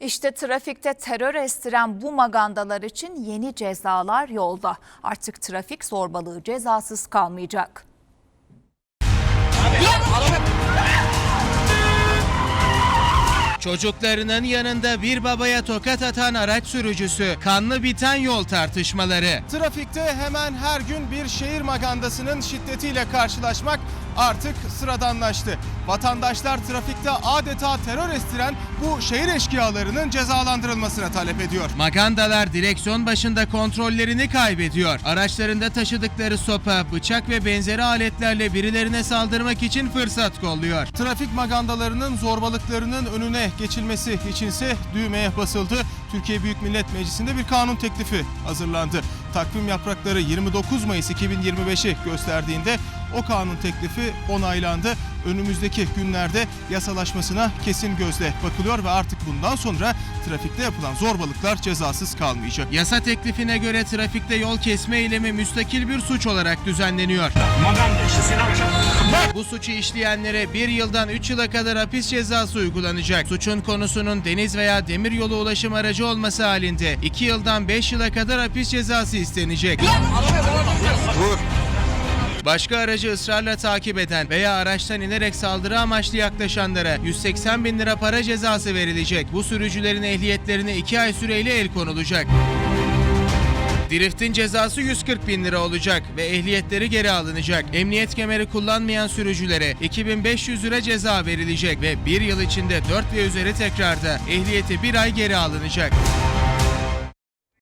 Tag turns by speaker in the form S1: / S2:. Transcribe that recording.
S1: İşte trafikte terör estiren bu magandalar için yeni cezalar yolda. Artık trafik zorbalığı cezasız kalmayacak.
S2: Çocuklarının yanında bir babaya tokat atan araç sürücüsü, kanlı biten yol tartışmaları.
S3: Trafikte hemen her gün bir şehir magandasının şiddetiyle karşılaşmak artık sıradanlaştı. Vatandaşlar trafikte adeta terör estiren bu şehir eşkıyalarının cezalandırılmasını talep ediyor.
S2: Magandalar direksiyon başında kontrollerini kaybediyor. Araçlarında taşıdıkları sopa, bıçak ve benzeri aletlerle birilerine saldırmak için fırsat kolluyor.
S3: Trafik magandalarının zorbalıklarının önüne geçilmesi içinse düğmeye basıldı. Türkiye Büyük Millet Meclisi'nde bir kanun teklifi hazırlandı. Takvim yaprakları 29 Mayıs 2025'i gösterdiğinde o kanun teklifi onaylandı. Önümüzdeki günlerde yasalaşmasına kesin gözle bakılıyor ve artık bundan sonra trafikte yapılan zorbalıklar cezasız kalmayacak.
S2: Yasa teklifine göre trafikte yol kesme eylemi müstakil bir suç olarak düzenleniyor. Bu suçu işleyenlere 1 yıldan 3 yıla kadar hapis cezası uygulanacak. Suçun konusunun deniz veya demiryolu ulaşım aracı olması halinde 2 yıldan 5 yıla kadar hapis cezası istenecek. Başka aracı ısrarla takip eden veya araçtan inerek saldırı amaçlı yaklaşanlara 180 bin lira para cezası verilecek. Bu sürücülerin ehliyetlerine 2 ay süreyle el konulacak. Driftin cezası 140 bin lira olacak ve ehliyetleri geri alınacak. Emniyet kemeri kullanmayan sürücülere 2500 lira ceza verilecek ve bir yıl içinde 4 ve üzeri tekrarda ehliyeti bir ay geri alınacak.